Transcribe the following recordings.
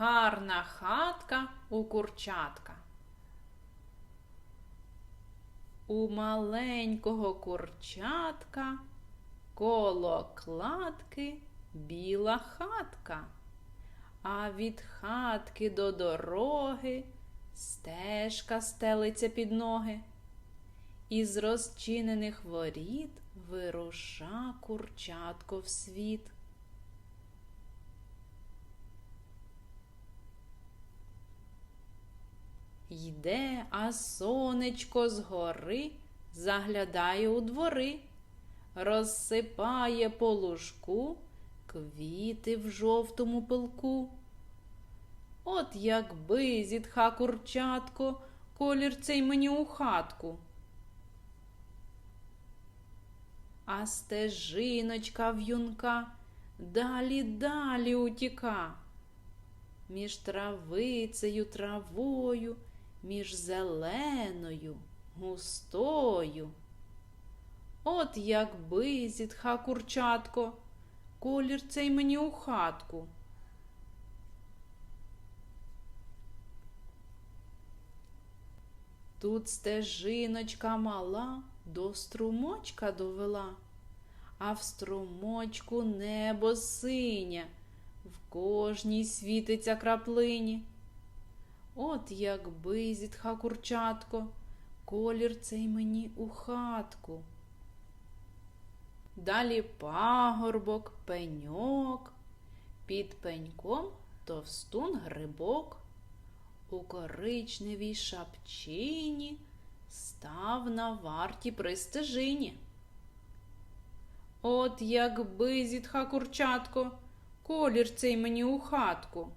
гарна хатка у курчатка. У маленького курчатка коло кладки біла хатка, а від хатки до дороги стежка стелиться під ноги. Із розчинених воріт вируша курчатко в світ. Йде, а сонечко згори заглядає у двори, розсипає по лужку квіти в жовтому пилку. От якби зітха курчатко, колір цей мені у хатку. А стежиночка в'юнка далі далі утіка. Між травицею травою, між зеленою, густою. От якби зітха курчатко, колір цей мені у хатку. Тут стежиночка мала до струмочка довела, а в струмочку небо синє, в кожній світиться краплині. От якби зітха курчатко, колір цей мені у хатку. Далі пагорбок, пеньок, під пеньком товстун грибок. У коричневій шапчині став на варті при стежині. От якби зітха курчатко, колір цей мені у хатку.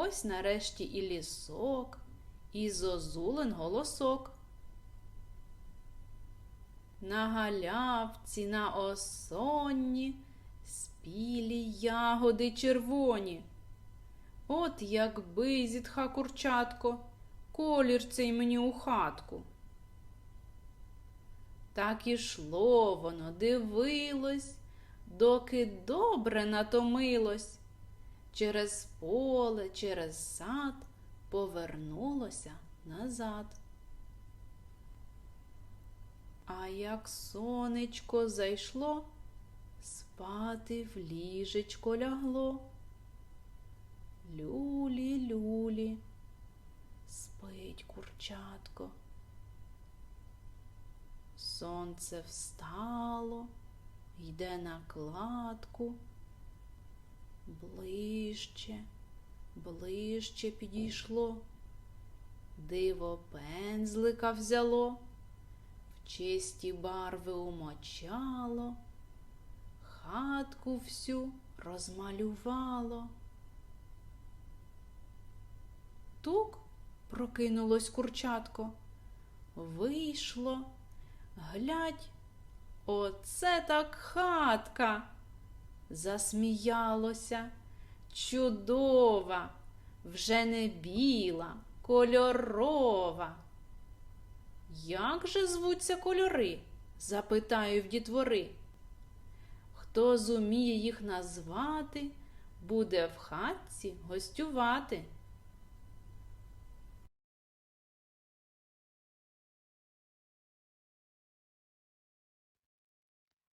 Ось нарешті і лісок, і зозулин голосок. На галявці, на осонні спілі ягоди червоні. От якби зітха курчатко, колір цей мені у хатку. Так ішло воно, дивилось, доки добре натомилось. Через поле, через сад повернулося назад. А як сонечко зайшло, спати в ліжечко лягло. Люлі, люлі, спить курчатко. Сонце встало, йде на кладку. Ближче, ближче підійшло. Диво пензлика взяло, в чисті барви умочало, хатку всю розмалювало. Тук прокинулось курчатко. Вийшло, глядь, оце так хатка. Засміялося, чудова, вже не біла, кольорова. Як же звуться кольори? запитаю в дітвори. Хто зуміє їх назвати, буде в хатці гостювати.